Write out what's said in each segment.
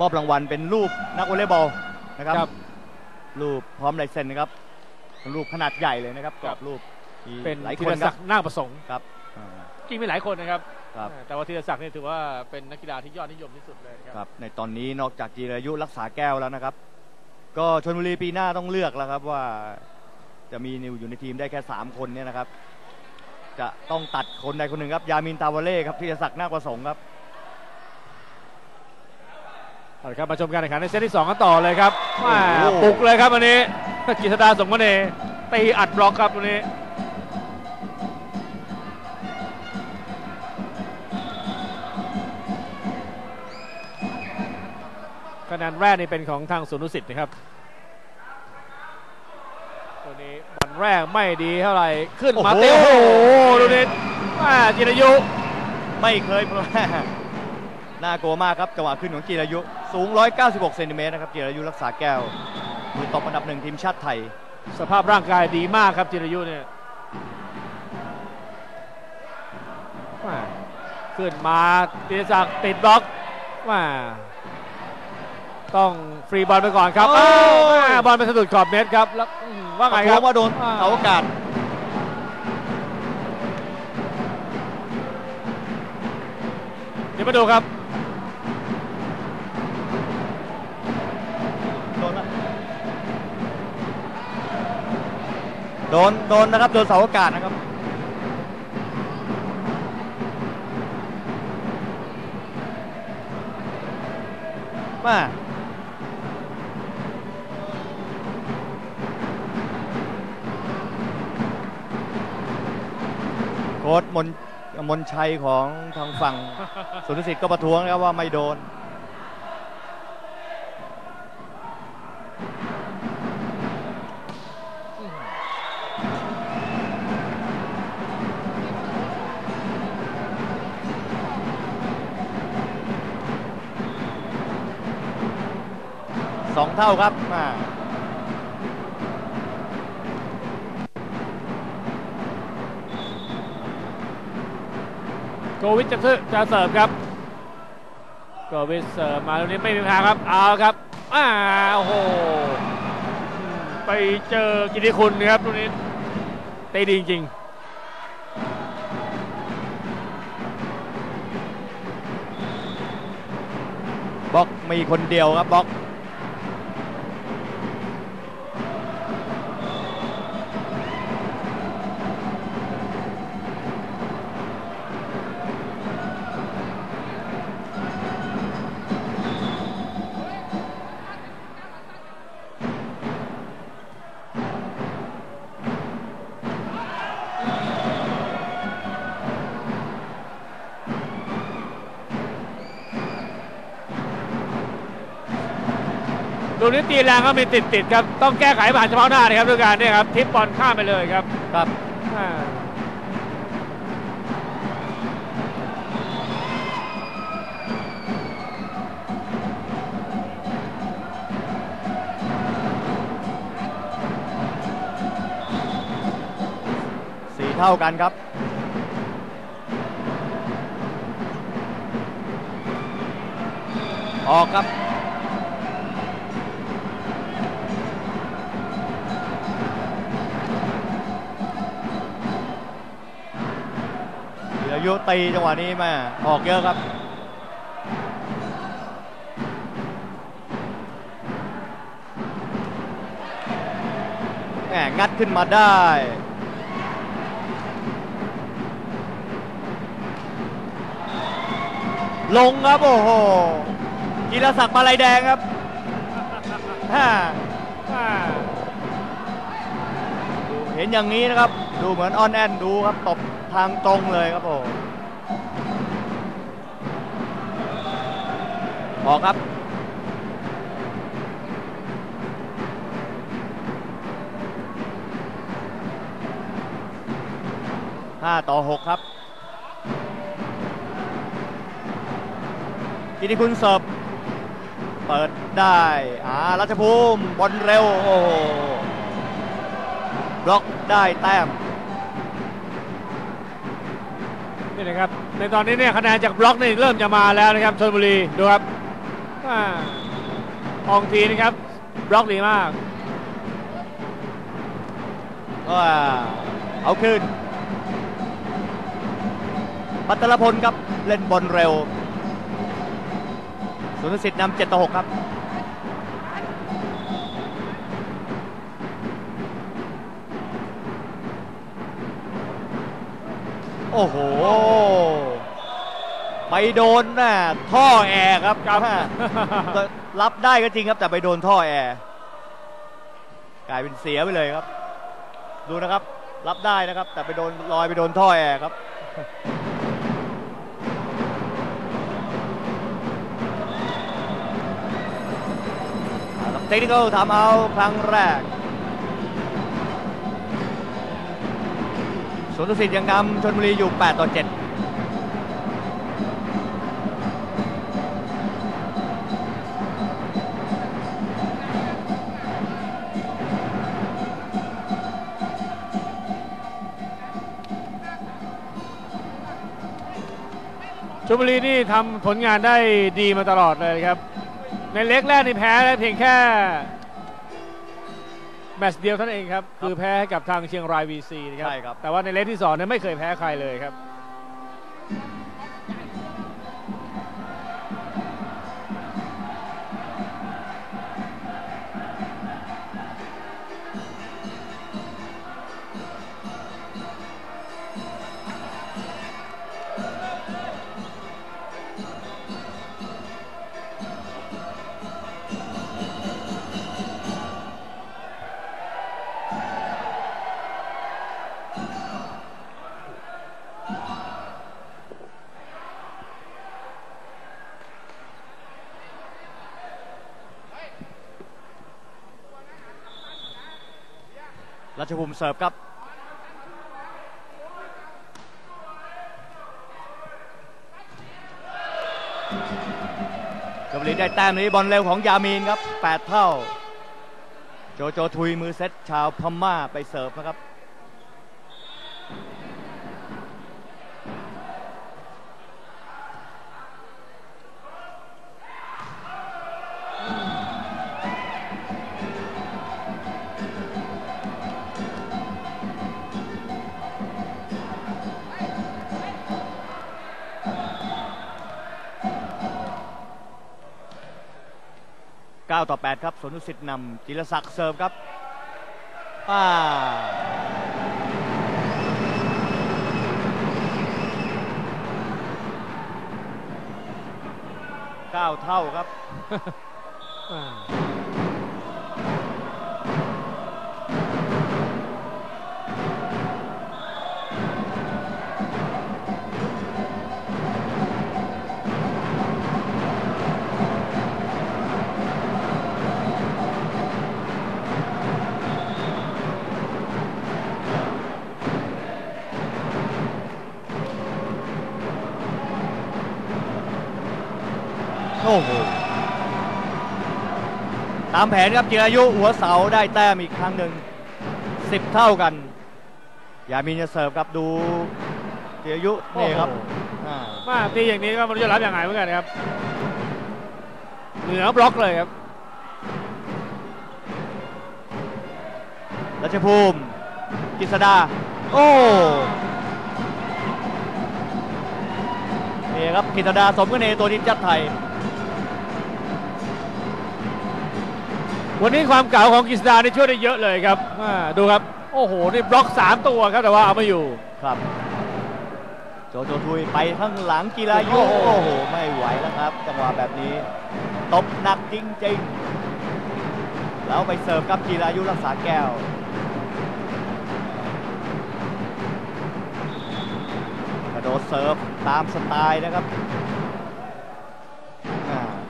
มอบรางวัลเป็นรูปนักวอลเลย์บอลนะครับครับ รูปพร้อมลายเซ็นนะครับ รูปขนาดใหญ่เลยนะครับกรอบรูปมีเป็นหลายธีคนรคศัรักบดิ์นาคประสงค์ครับอ่าจริงมีหลายคนนะครับครับ แต่ว่าธีรศักดิ์นี่ถือว่าเป็นนักกีฬาที่ยอดนิยมที่สุดเลยนะครับครับ ในตอนนี้นอกจากจีรายุรักษาแก้วแล้วนะครับ ก็ชนบุรีปีหน้าต้องเลือกแล้วครับว่าจะมีนิวอยู่ในทีมได้แค่ 3 คนเนี่ยนะครับ จะต้องตัดคนใดคนหนึ่งครับ ยามินตาวาเล่ครับที่จะศักดิ์นาคประสงค์ครับ เอาละครับมาชมการแข่งขันในเซตที่2กันต่อเลยครับแม่โอ้โห ปลุกเลยครับวันนี้กิษดาสงมเนตีอัดบล็อกครับวันนี้ คะแนนแรกนี่เป็นของทางสุนุสิทธิ์นะครับตัวนี้บอลแรกไม่ดีเท่าไหร่ขึ้นมาโอ้โหเตะโอ้โหดูนิดแม่จิรายุ ไม่เคยพลาดน่ากลัวมากครับจังหวะขึ้นของจีรายุ สูง 196 เซนติเมตรนะครับจีรายุรักษาแก้ว มือตบอันดับหนึ่งทีมชาติไทย สภาพร่างกายดีมากครับจิรายุเนี่ยแม่ขึ้นมาตีศักดิ์ติดบล็อกแม่ต้องฟรีบอลไปก่อนครับโอ้ยอ้าวแม่บอลไปสะดุดขอบเน็ตครับแล้วอืมว่าไงประคท้รัวบงว่าโดนอ่า เสาอากาศ เดี๋ยวมาดูครับ โดนโดนนะครับโดนเสาอากาศนะครับมาโค้ดมนมนชัยของทางฝั่งสุนทรสิทธิ์ก็ประท้วงนะครับว่าไม่โดน สองเท่าครับมาโกวิทจะเสิร์ฟจะเสิร์ฟครับโกวิทเสิร์ฟมาตรงนี้ไม่มีปัญหาครับเอาครับอ้าโอ้โหอืมไปเจอกิติคุณครับตรงนี้เตะดีจริงบล็อกมีคนเดียวครับบล็อก แรงก็มีติดติดๆครับต้องแก้ไขผ่านเฉพาะหน้านะครับด้วยการเนี่ยครับทิปบอลข้ามไปเลยครับครับอ่าสี่เท่ากันครับออกครับ ยุตีจังหวะนี้แม่ออกเยอะครับ แหมงัดขึ้นมาได้ลงครับโอ้โหกีรศักดิ์มาลายแดงครับฮ่าอ่าดูเห็นอย่างนี้นะครับ ดูเหมือนออนแอนดูครับตบ ทางตรงเลยครับโอ้ออกครับห้าต่อหกครับ กิติคุณเสิร์ฟเปิดได้อ่ารัชภูมิบอลเร็ว โอ้โหบล็อกได้แต้ม นี่นะครับในตอนนี้เนี่ยคะแนนจากบล็อกนี่เริ่มจะมาแล้วนะครับชลบุรีดูครับอ่าองทีนะครับบล็อกดีมากเอาคืนปัตตลพลครับเล่นบอลเร็วสุนทรสิทธิ์นำเจ็ดต่อหกครับ โอ้โห ไปโดนน่ะท่อแอร์ครับครับแม่รับได้ก็จริงครับแต่ไปโดนท่อแอร์กลายเป็นเสียไปเลยครับ ดูนะครับ รับได้นะครับ แต่ไปโดนลอยไปโดนท่อแอร์ครับเทคนิคอลทำเอาครั้งแรก วนตุสิทธิ์ยังนำชนบุรีอยู่ 8 ต่อ 7ชลบุรีนี่ทำผลงานได้ดีมาตลอดเลยครับ ในเล็กแรกนี่แพ้ได้เพียงแค่ แมตช์เดียวเท่านั้นเองครับ คือแพ้ให้กับทางเชียงราย VC นะครับ ใช่ครับ แต่ว่าในเล็กที่สองเนี่ยไม่เคยแพ้ใครเลยครับ ชภูมิเสิร์ฟครับชลบุรีได้แต้มนี้บอลเร็วของยามีนครับ 8 เท่า โจโจทุยมือเซตชาวพม่าไปเสิร์ฟนะครับ 9 ต่อ 8 ครับสนุสิตนำจิรศักดิ์เสิร์ฟครับป้าเก้าเท่าครับามแผนครับจิรายุหัวเสาได้แต้มอีกครั้งหนึ่งสิบเท่ากัน ยามินจะเสิร์ฟครับดูจิรายุนี่ครับอ่ามาตีอย่างนี้ก็ไมันจะรับยังไงเหมือนกันครับ เหนือบล็อกเลยครับรัชภูมิกิษดา โอ้นี่ครับกิษดาสมกับเนตัวทีมชาติไทย วันนี้ความเก่าของกฤษดานี่ช่วยได้เยอะเลยครับดูครับ โอ้โห นี่บล็อก 3 ตัวครับแต่ว่าเอาไม่อยู่ครับ โจโจทุยไปข้างหลังกีฬายุโอ้โห ไม่ไหวแล้วครับ จังหวะแบบนี้ตบหนักจริงๆ แล้วไปเสิร์ฟครับกีฬายุรักษาแก้วกระโดดเสิร์ฟตามสไตล์นะครับ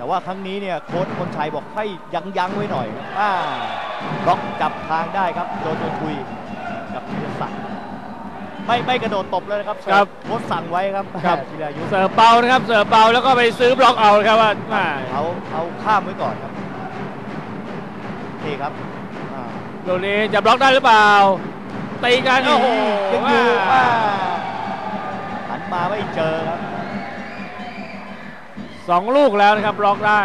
แต่ว่าครั้งนี้เนี่ยโค้ชคนชัยบอกให้ยั้งยั้งๆไว้หน่อยครับอ่าบล็อกจับทางได้ครับโจโจทุยกับธีรศักดิ์ไม่ไม่กระโดดตบเลยนะครับครับโค้ชสั่งไว้ครับครับกีฬายุเสิร์ฟเบานะครับเสิร์ฟเบาแล้วก็ไปซื้อบล็อกเอาครับว่าอ่าเอาเอาข้ามไว้ก่อนครับนี่ครับอ่าโดนี้จะบล็อกได้หรือเปล่าตีกันโอ้โหยังอยู่อ่าอ่าหันมาไม่เจอครับ สองลูกแล้วนะครับบล็อกได้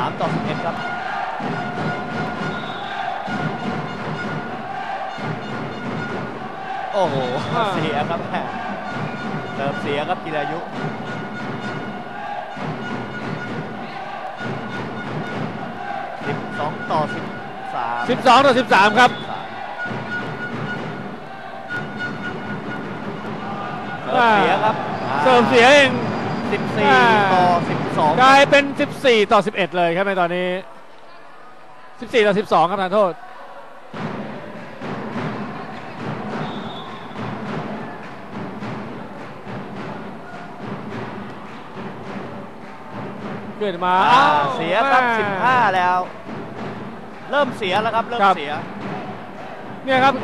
3 ต่อ 11 ครับ โอ้โหเสียครับแหมเติมเสียครับกีรายุสิบสองต่อสิบสามสิบสองต่อสิบสามครับ เสิร์ฟเสียครับเสิร์ฟเสียเอง 14 ต่อ 12 กลายเป็น 14 ต่อ 11 เลยครับในตอนนี้ 14 ต่อ 12 ครับทานโทษขึ้นมาอ่าอ้าวเสียครับแม่15 แล้ว เริ่มเสียแล้วครับ เริ่มครับเสีย เนี่ยครับ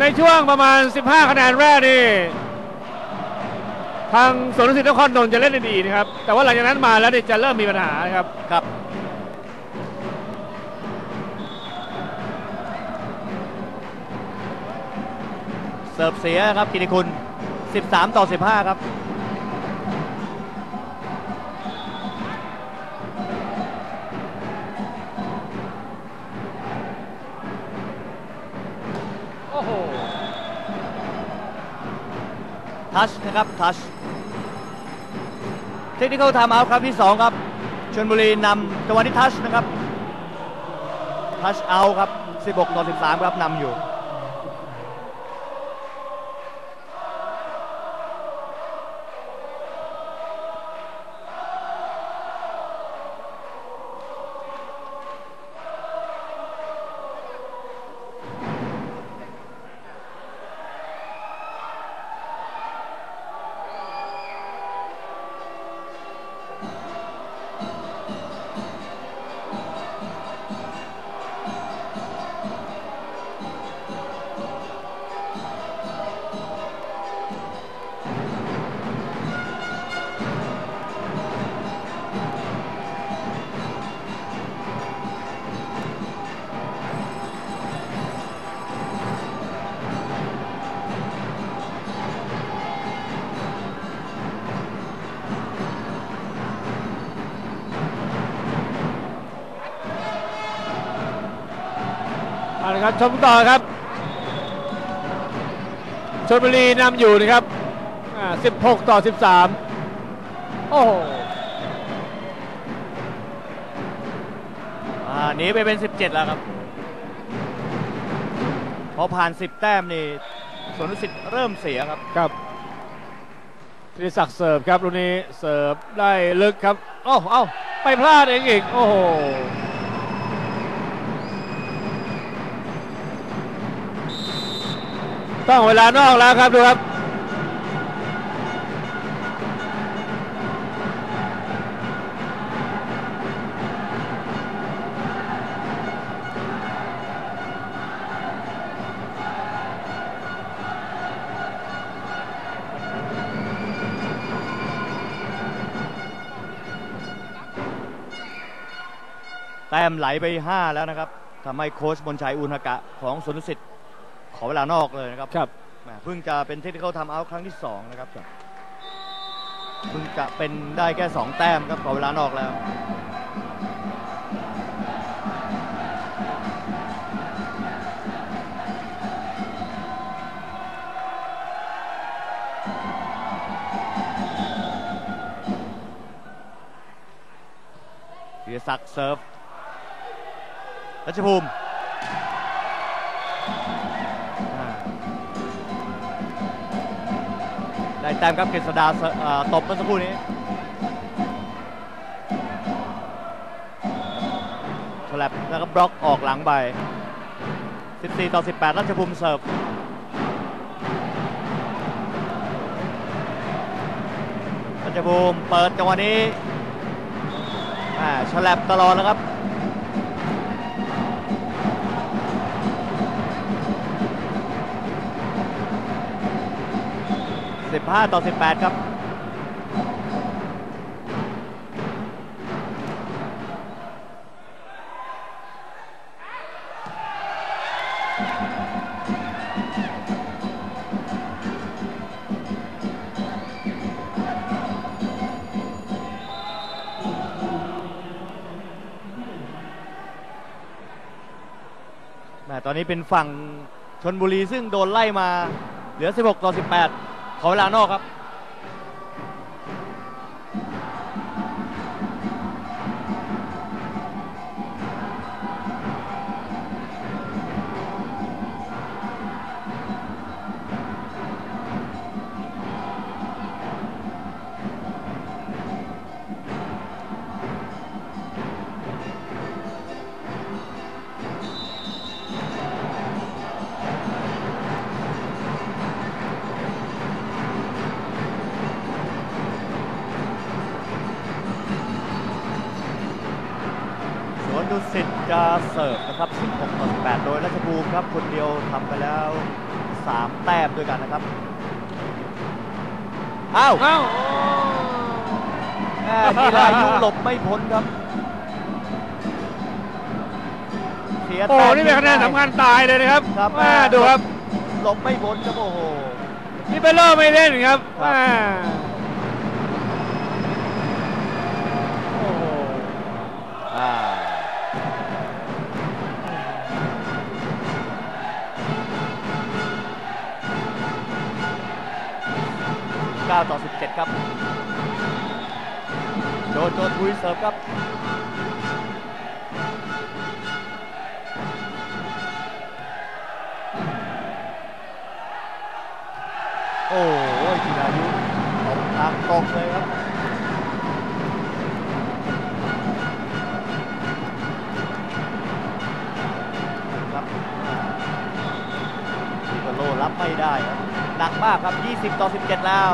ในช่วงประมาณ 15 คะแนนแรกนี่ ทางสวนดุสิตนครนนท์จะเล่นได้ดีนะครับ แต่ว่าหลังจากนั้นมาแล้วเนี่ยจะเริ่มมีปัญหานะครับ ครับ เสิร์ฟเสียครับกิติคุณ 13 ต่อ 15 ครับ โอ้โห ทัชนะครับ ทัช เทคนิคอลไทม์เอาท์ครับที่ 2 ครับชลบุรีนำจังหวะที่ทัชนะครับ ทัชเอาครับ 16ต่อ13 ครับนำอยู่ เอาละครับชมต่อครับชลบุรีนำอยู่นะครับอ่า16 ต่อ 13 โอ้โหอ่าหนีไปเป็น 17 แล้วครับ พอผ่าน 10 แต้มนี่สวนดุสิตเริ่มเสียครับ ครับธีรศักดิ์เสิร์ฟครับลูกนี้เสิร์ฟได้ลึกครับ โอ้าเอ้าไปพลาดเองอีก โอ้โห ต้องเวลานอกแล้วครับดูครับแต้มไหลไป 5 แล้วนะครับทำให้โค้ชบนชัยอุณหกะของสนุสิต ขอเวลานอกเลยนะครับครับแหมเพิ่งจะเป็นเทคนิคอลทำเอาท์ครั้งที่2นะครับเพิ่งจะเป็นได้แค่2แต้มครับขอเวลานอกแล้วธีรศักดิ์เซิร์ฟรัชภูมิ ได้แต้มครับกฤษดาตบเมื่อสักครู่นี้ฉลับแล้วก็บล็อกออกหลังไป 14 ต่อ 18 รัชภูมิเสิร์ฟรัชภูมิเปิดจังหวะนี้ฉลับตลอดแล้วครับ 15 ต่อ 18 ครับ ตอนนี้เป็นฝั่งชนบุรีซึ่งโดนไล่มาเหลือ 16 ต่อ 18 ขอเวลานอกครับ จะเสิร์ฟนะครับ 16ต่อ18 โดยราชภูมิครับ คนเดียวทำไปแล้ว 3 แต้มด้วยกันนะครับ อ้าวเอ้าแม่กีฬายุหลบไม่พ้นครับเสียโอ้แต้มนี่เป็นคะแนนสำคัญตายเลยนะครับครับแม่ดูครับ หลบไม่พ้นครับโอ้โห นี่เป็นเริ่มไม่เล่นครับครับ แม่ 9 ต่อ 17 ครับโดนโดนทุยเสิร์ฟครับ โอ้โหจิรายุตกทางตรงเลยครับครับซิโกโลรับไม่ได้ครับหนักมากครับ 20 ต่อ 17 แล้ว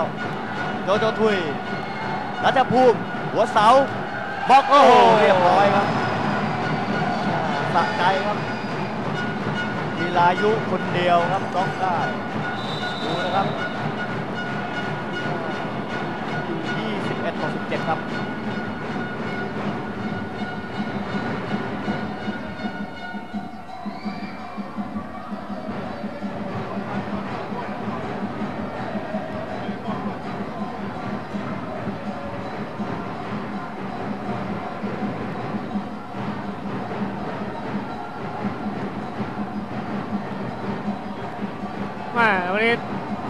โจโจทุยรัชภูมิหัวเสาบล็อกโอ้โหเรียบร้อยครับสะใจครับมีลายุคนเดียวครับบล็อกได้ดูนะครับ21ต่อ17 ครับ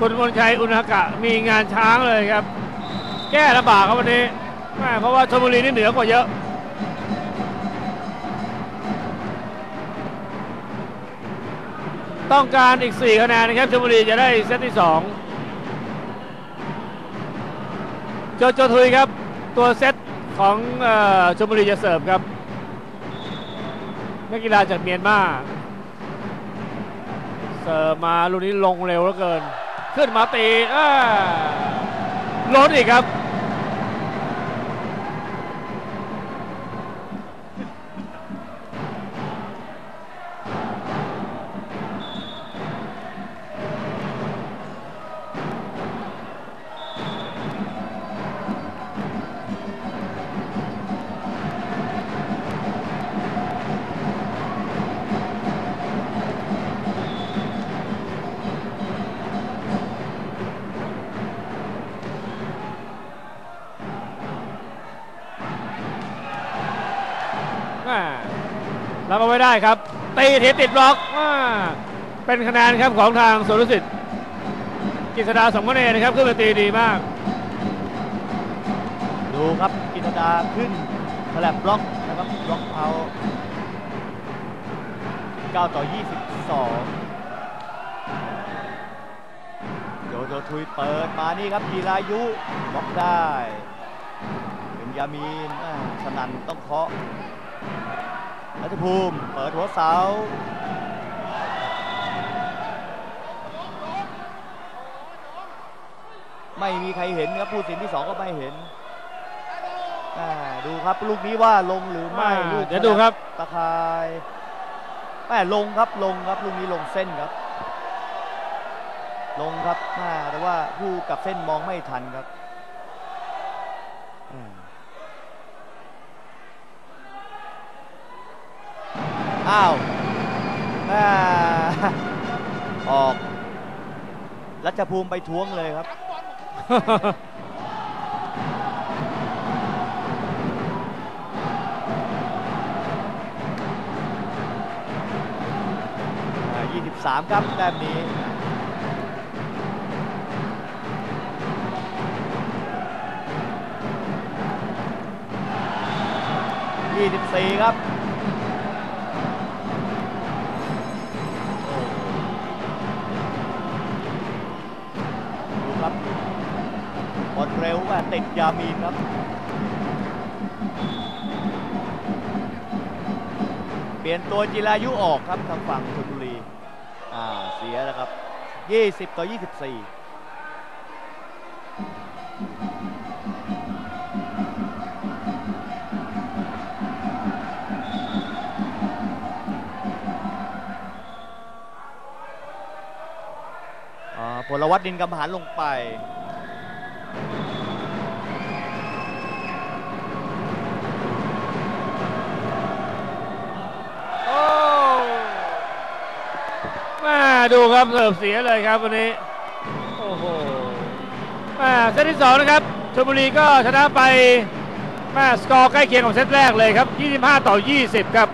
คุณมนชัยอุณหกะมีงานช้างเลยครับ แก้ลำบากครับวันนี้แม่เพราะว่าชลบุรีนี่เหนือกว่าเยอะต้องการอีก 4 คะแนนนะครับชลบุรีจะได้เซตที่ 2 โจโจทุยครับ ตัวเซตของออชลบุรีจะเสิร์ฟครับนักกีฬาจากเมียนมา เสิร์ฟมาลูกนี้ลงเร็วเหลือเกิน ขึ้นมาตีอ่าล้นอีกครับ รับเอาไว้ได้ครับ ตีทีติดบล็อกอเป็นคะแนนครับของทางสุรสิทธิ์กิษดาสมคะแนนนะครับขึ้นมาตีดีมาก ดูครับกิตดาขึ้นแฉลบบล็อกนะครับบล็อกเอา9ต่อ 22โจโจทุยเปิดมานี่ครับกีรายุบล็อกได้เป็นยามีนสนันต้องเคาะ รัชภูมิเปิดหัวเสาไม่มีใครเห็นครับผู้สินที่สองก็ไม่เห็นอ่าดูครับลูกนี้ว่าลงหรือไม่อ่าลูกเดี๋ยวดูครับตะคายแม่ลงครับลงครับลูกนี้ลงเส้นครับ ลงครับแม่แต่ว่าผู้กับเส้นมองไม่ทันครับ อ้าวออกรัชภูมิไปท้วงเลยครับ 23 ครับแต้มนี้24ครับ เร็วแม่ติดยามีนครับเปลี่ยนตัวจิรายุออกครับทางฝั่งชลบุรีอ่าเสียแล้วครับ 20 ต่อ 24อ่าพลวัตดินกำหารลงไป โอ้ มาดูครับเสิร์ฟเสียเลยครับวันนี้ โอ้โหมาเซตที่สองนะครับชลบุรีก็ชนะไปมาสกอร์ใกล้เคียงกับเซตแรกเลยครับ 25 ต่อ 20 ครับ